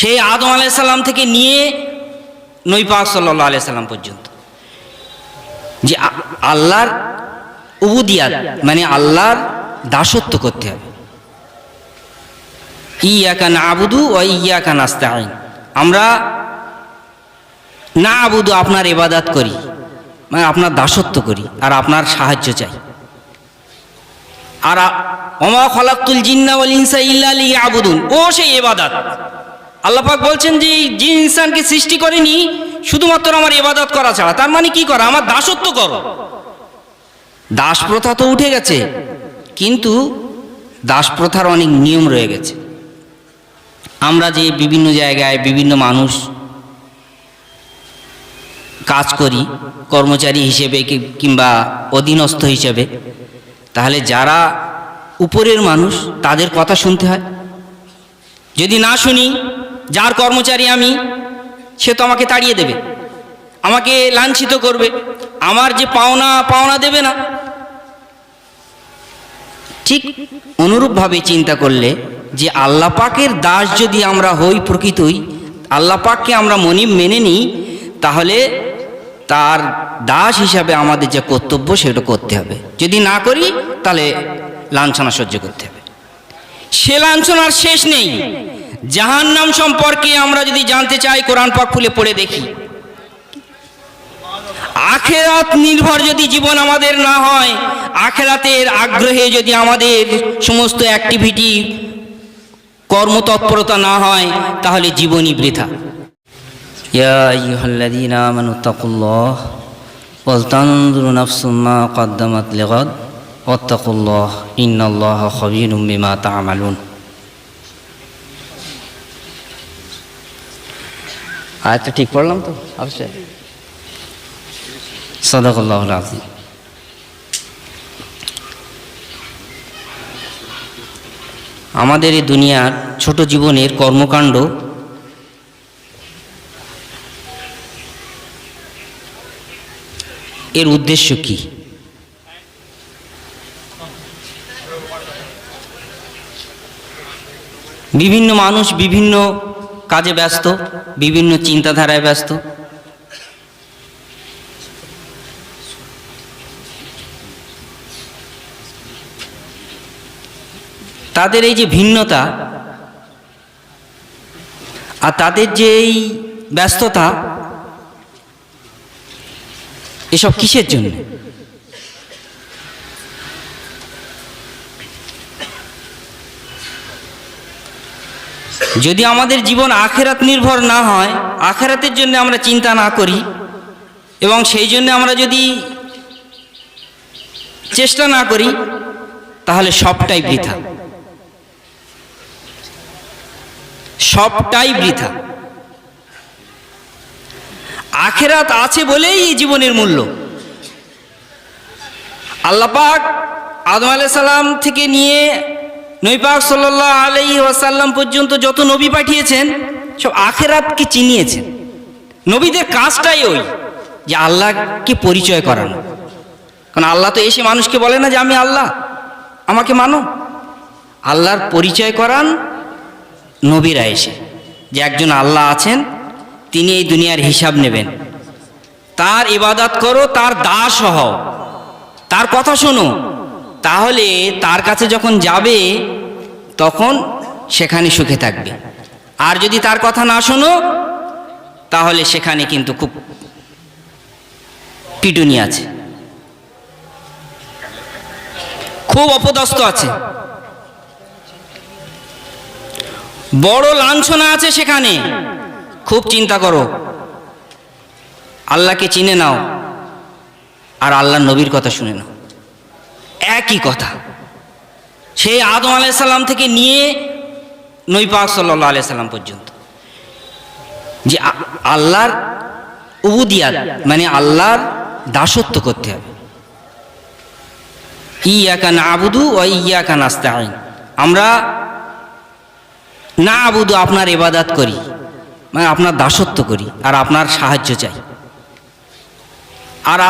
সেই আদম আলাইসাল্লাম থেকে নিয়ে নই পাক সাল্লাহ আলাইসাল্লাম পর্যন্ত। যে আল্লাহর উবুদিয়াত মানে আল্লাহর দাসত্ব করতে হবে। ইয়াকা না আবুদু ও ইয়াকা নাস্তাইন আমরা না আবুদু আপনার এবাদাত করি মানে আপনার দাসত্ব করি, আর আপনার সাহায্য চাই। আর অমা খলাকুল জিন্না ইনসা ইল্লা আবুদুন ও সেই এবাদাত আল্লাহ পাক বলছেন যে যে ইনসানকে সৃষ্টি করেনি, শুধুমাত্র আমার এবাদত করা ছাড়া। তার মানে কি করা? আমার দাসত্ব করো। দাস প্রথা তো উঠে গেছে, কিন্তু দাস প্রথার অনেক নিয়ম রয়ে গেছে। আমরা যে বিভিন্ন জায়গায় বিভিন্ন মানুষ কাজ করি, কর্মচারী হিসেবে কিংবা অধীনস্থ হিসেবে, তাহলে যারা উপরের মানুষ, তাদের কথা শুনতে হয়। যদি না শুনি যার কর্মচারী আমি, সে তো আমাকে তাড়িয়ে দেবে, আমাকে লাঞ্ছিত করবে, আমার যে পাওনা পাওনা দেবে না। ঠিক অনুরূপভাবে চিন্তা করলে যে আল্লাহ পাকের দাস যদি আমরা হই প্রকৃতই, আল্লাহ পাককে আমরা মনি মেনে নিই, তাহলে তার দাস হিসাবে আমাদের যে কর্তব্য সেটা করতে হবে। যদি না করি, তাহলে লাঞ্ছনা সহ্য করতে হবে। সে লাঞ্ছনার শেষ নেই। জাহান্নাম সম্পর্কে আমরা যদি জানতে চাই, কোরআন পাক খুলে পড়ে দেখি। আখেরাত নির্ভর যদি জীবন আমাদের না হয়, আখেরাতের আগ্রহে যদি আমাদের সমস্ত অ্যাক্টিভিটি কর্মতৎপরতা না হয়, তাহলে জীবনই বৃথা। ইয়া আইয়ুহাল্লাযীনা আমানু তাকুল্লাহ ওয়াল তানজুরু নাফসুম মা কদ্দামাত লিগাদ ইন্নাল্লাহা খাবীরুম বিমা তা'মালুন। আয়াতটা ঠিক পড়লাম তো? অবশ্যই। সদাকল্লাহ আজিম আমাদের এই দুনিয়ার ছোট জীবনের কর্মকাণ্ড এর উদ্দেশ্য কি? বিভিন্ন মানুষ বিভিন্ন কাজে ব্যস্ত, বিভিন্ন চিন্তাধারায় ব্যস্ত। তাদের এই যে ভিন্নতা আর তাদের যে এই ব্যস্ততা, এসব কিসের জন্য? যদি আমাদের জীবন আখেরাত নির্ভর না হয়, আখেরাতের জন্য আমরা চিন্তা না করি, এবং সেই জন্য আমরা যদি চেষ্টা না করি, তাহলে সবটাই বৃথা। সবটাই বৃথা। আখেরাত আছে বলেই জীবনের মূল্য। আল্লাপাক আদম আলাইহিস সালাম থেকে নিয়ে নৈপাক সাল্লাহ আলাইহি ওয়াসাল্লাম পর্যন্ত যত নবী পাঠিয়েছেন, সব আখেরাতকে চিনিয়েছেন। নবীদের কাজটাই ওই, যে আল্লাহকে পরিচয় করানো। কারণ আল্লাহ তো এসে মানুষকে বলে না যে আমি আল্লাহ, আমাকে মানো। আল্লাহর পরিচয় করান নবীরা এসে, যে একজন আল্লাহ আছেন, তিনি এই দুনিয়ার হিসাব নেবেন। তার ইবাদত করো, তার দাস হও তার কথা শোনো। তাহলে তার কাছে যখন যাবে, তখন সেখানে সুখে থাকবে। আর যদি তার কথা না শোনো, তাহলে সেখানে কিন্তু খুব পিটুনি আছে। খুব অপদস্থ আছে। বড় লাঞ্ছনা আছে সেখানে। খুব চিন্তা করো। আল্লাহকে চিনে নাও। আর আল্লাহ নবীর কথা শুনে নাও। একই কথা। সেই আদম আলাইসাল্লাম থেকে নিয়ে নই পাক সাল্লাহ আলাইসাল্লাম পর্যন্ত। যে আল্লাহর উবুদিয়াত মানে আল্লাহর দাসত্ব করতে হবে। ইয়াকা না আবুদু ও ইয়াকা নাস্তাইন আমরা না আবুদু আপনার এবাদাত করি মানে আপনার দাসত্ব করি, আর আপনার সাহায্য চাই। আর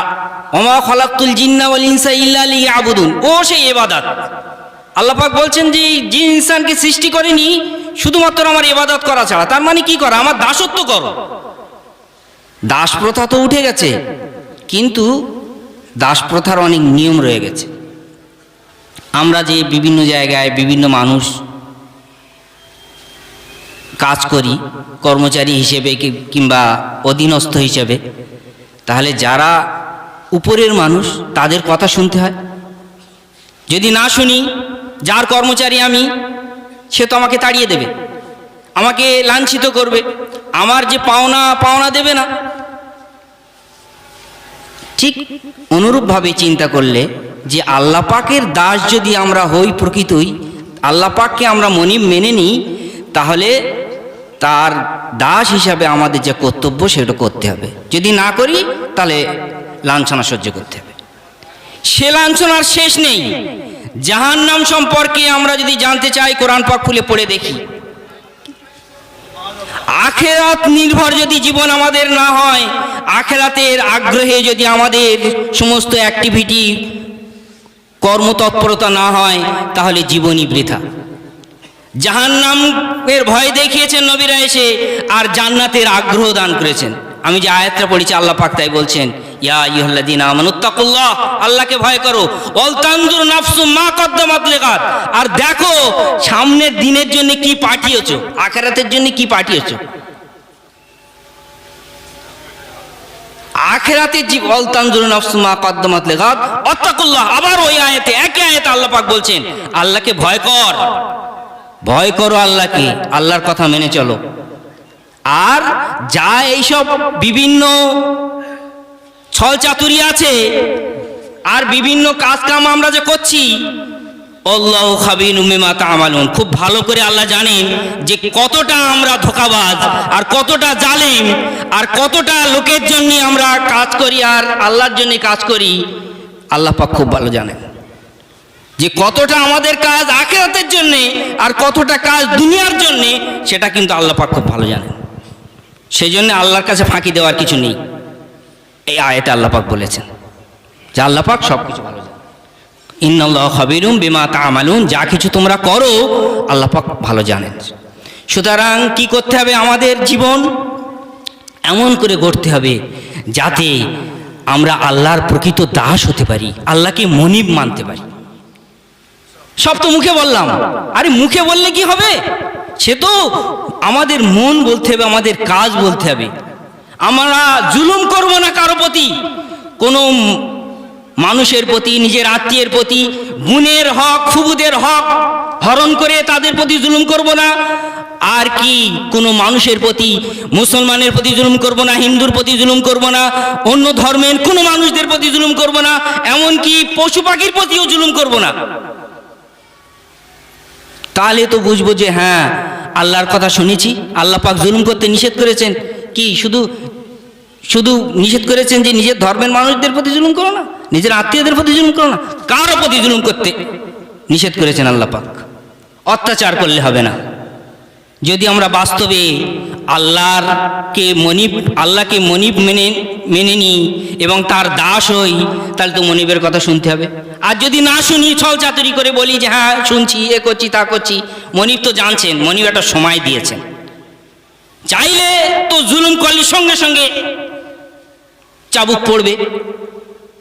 অমা খলাকুল জিন্না ওয়াল ইনসা ইল্লা আবুদুন ও সেই এবাদাত। আল্লাপাক বলছেন যে যে ইনসানকে সৃষ্টি করেনি, শুধুমাত্র আমার ইবাদত করা ছাড়া। তার মানে কি করা? আমার দাসত্ব করো। দাস প্রথা তো উঠে গেছে, কিন্তু দাস প্রথার অনেক নিয়ম রয়ে গেছে। আমরা যে বিভিন্ন জায়গায় বিভিন্ন মানুষ কাজ করি, কর্মচারী হিসেবে কিংবা অধীনস্থ হিসেবে তাহলে যারা উপরের মানুষ, তাদের কথা শুনতে হয়। যদি না শুনি, যার কর্মচারী আমি, সে তো আমাকে তাড়িয়ে দেবে, আমাকে লাঞ্ছিত করবে, আমার যে পাওনা পাওনা দেবে না। ঠিক অনুরূপভাবে চিন্তা করলে যে আল্লাহ পাকের দাস যদি আমরা হই, প্রকৃতই, আল্লাহ পাককে আমরা মনিব মেনে নিই, তাহলে তার দাস হিসাবে আমাদের যে কর্তব্য সেটা করতে হবে। যদি না করি, তাহলে লাঞ্ছনা সহ্য করতে হবে। সে লাঞ্ছনার শেষ নেই। জাহান্নাম সম্পর্কে আমরা যদি জানতে চাই, কোরআন পাক খুলে পড়ে দেখি। আখেরাত নির্ভর যদি জীবন আমাদের না হয়, আখেরাতের আগ্রহে যদি আমাদের সমস্ত অ্যাক্টিভিটি কর্মতৎপরতা না হয়, তাহলে জীবনই বৃথা। জাহান্নামের ভয় দেখিয়েছেন নবীরা এসে আর জান্নাতের আগ্রহ দান করেছেন। আমি যে আয়াতটা পড়েছি, আল্লাহ পাক তাই বলছেন, ইয়া ইহল্লাদিন আমানুত্তাকুল্লাহ আল্লাহকে ভয় করো। অল তানজুর নাফসু মা কদ্দামাত লেগাত আর দেখো, সামনের দিনের জন্য কি পাঠিয়েছো, আখেরাতের জন্য কি পাঠিয়েছো। আখেরাতে জীব নাফসু মা কদ্দামাত লেগাত অত্তাকুল্লাহ আবার ওই আয়াতে, একই আয়াতে আল্লাহ পাক বলছেন, আল্লাহকে ভয় কর। ভয় করো আল্লাহকে, আল্লাহর কথা মেনে চলো। আর যা এইসব বিভিন্ন ছল চাতুরি আছে, আর বিভিন্ন কাজ কাম আমরা যে করছি, আল্লাহ খাবিন উমেমা তামালুন। খুব ভালো করে আল্লাহ জানেন যে কতটা আমরা ধোকাবাজ, আর কতটা জালিম, আর কতটা লোকের জন্য আমরা কাজ করি, আর আল্লাহর জন্য কাজ করি। আল্লাহ পাক খুব ভালো জানেন। যে কতটা আমাদের কাজ আখেরাতের জন্যে আর কতটা কাজ দুনিয়ার জন্যে, সেটা কিন্তু আল্লাহ পাক খুব ভালো জানেন। সেই জন্য আল্লাহর কাছে ফাঁকি দেওয়ার কিছু নেই। এই আয়াতে আল্লাহ পাক বলেছেন যে আল্লাহ পাক সব কিছু ভালো জানেন। ইন্নাল্লাহ খাবিরুম বিমা তামালুন, যা কিছু তোমরা করো আল্লাহ পাক ভালো জানেন। সুতরাং কি করতে হবে আমাদের জীবন? এমন করে গড়তে হবে যাতে আমরা আল্লাহর প্রকৃত দাস হতে পারি, আল্লাহকে মনিব মানতে পারি। সব তো মুখে বললাম। আরে মুখে বললে কি হবে? সে তো আমাদের মন বলতে হবে, আমাদের কাজ বলতে হবে। আমরা জুলুম করব না কারও প্রতি। কোনো মানুষের প্রতি, নিজের আত্মীয়ের প্রতি, গুণের হক, ফুবুদের হক হরণ করে তাদের প্রতি জুলুম করব না। আর কি কোনো মানুষের প্রতি, মুসলমানের প্রতি জুলুম করব না, হিন্দুর প্রতি জুলুম করব না, অন্য ধর্মের কোনো মানুষদের প্রতি জুলুম করব না, এমনকি পশু পাখির প্রতিও জুলুম করব না। তাহলে তো বুঝব যে হ্যাঁ আল্লাহর কথা শুনেছি। আল্লাহ পাক জুলুম করতে নিষেধ করেছেন। কি, শুধু শুধু নিষেধ করেছেন যে নিজের ধর্মের মানুষদের প্রতি জুলুম করো না? নিজের আত্মীয়দের প্রতি জুলুম করো না? কারও প্রতি জুলুম করতে নিষেধ করেছেন আল্লাহ পাক। অত্যাচার করলে হবে না। যদি আমরা বাস্তবে আল্লাহরকে মনিব, আল্লাহকে মনিব মেনে মেনে নিই এবং তার দাস হই, তাহলে তো মনিবের কথা শুনতে হবে। আর যদি না শুনি, ছল চাতুরি করে বলি যে হ্যাঁ শুনছি, এ করছি, তা করছি। মনিব তো জানছেন, মনিব একটা সময় দিয়েছেন। চাইলে তো জুলুম করলে সঙ্গে সঙ্গে চাবুক পড়বে,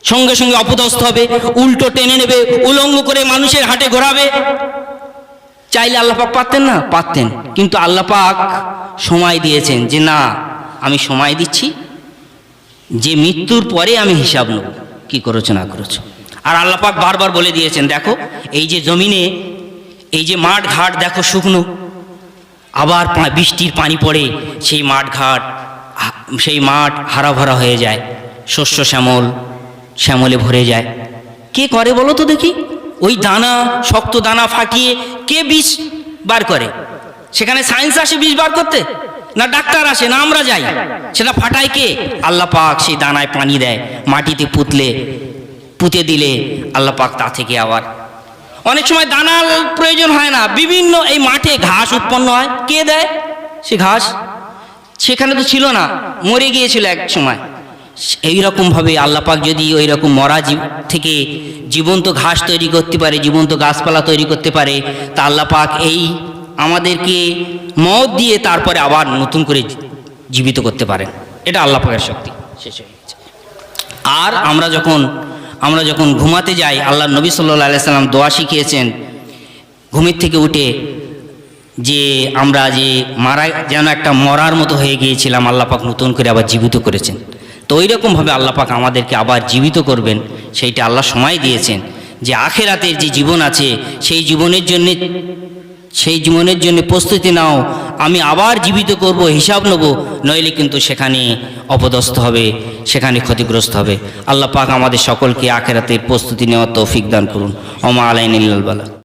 সঙ্গে সঙ্গে অপদস্থ হবে, উল্টো টেনে নেবে, উলঙ্গ করে মানুষের হাটে ঘোরাবে। চাইলে আল্লাপাক পারতেন না? পারতেন। কিন্তু আল্লাপাক সময় দিয়েছেন যে, না, আমি সময় দিচ্ছি। যে মৃত্যুর পরে আমি হিসাব নেব। কি করেছ, না করেছ? আর আল্লাপাক বারবার বলে দিয়েছেন, দেখো, এই যে জমিনে, এই যে মাঠ ঘাট, দেখো শুকনো। আবার বৃষ্টির পানি পড়ে, সেই মাঠ ঘাট সেই মাঠ হারা ভরা হয়ে যায়। শস্য শ্যামল, শ্যামলে ভরে যায়। কে করে বলো তো দেখি? ওই দানা, শক্ত দানা ফাটিয়ে কে বিষ বার করে? সেখানে সায়েন্স আসে বিষ বার করতে? না ডাক্তার আসে, না আমরা যাই? সেটা ফাটায় কে? আল্লাহ পাক সেই দানায় পানি দেয়, মাটিতে পুতলে, পুঁতে দিলে আল্লাহ পাক তা থেকে আবার। অনেক সময় দানার প্রয়োজন হয় না, বিভিন্ন এই মাঠে ঘাস উৎপন্ন হয়। কে দেয়? সে ঘাস। সেখানে তো ছিল না, মরে গিয়েছিল এক সময়। এইরকমভাবে আল্লাপাক যদি ওই রকম মরা থেকে জীবন্ত ঘাস তৈরি করতে পারে, জীবন্ত গাছপালা তৈরি করতে পারে, তা আল্লাপাক এই আমাদেরকে মত দিয়ে তারপরে আবার নতুন করে জীবিত করতে পারেন। এটা আল্লাপাকের শক্তি। শেষ হয়ে গেছে। আর আমরা যখন আমরা যখন ঘুমাতে যাই, আল্লাহ নবী সাল্লাহ আলাইসাল্লাম দোয়া শিখিয়েছেন ঘুমের থেকে উঠে যে আমরা যে মারা, যেন একটা মরার মতো হয়ে গিয়েছিলাম আল্লাপাক নতুন করে আবার জীবিত করেছেন। তো ওই রকমভাবে আল্লাপাক আমাদেরকে আবার জীবিত করবেন। সেইটা আল্লাহ সময় দিয়েছেন যে আখেরাতের যে জীবন আছে, সেই জীবনের জন্যে, সেই জীবনের জন্য প্রস্তুতি নাও, আমি আবার জীবিত করব, হিসাব নেব, নইলে কিন্তু সেখানে অপদস্থ হবে, সেখানে ক্ষতিগ্রস্ত হবে। আল্লাহ পাক আমাদের সকলকে আখেরাতের প্রস্তুতি নেওয়ার তৌফিক দান করুন। অমা আলাইন বালা।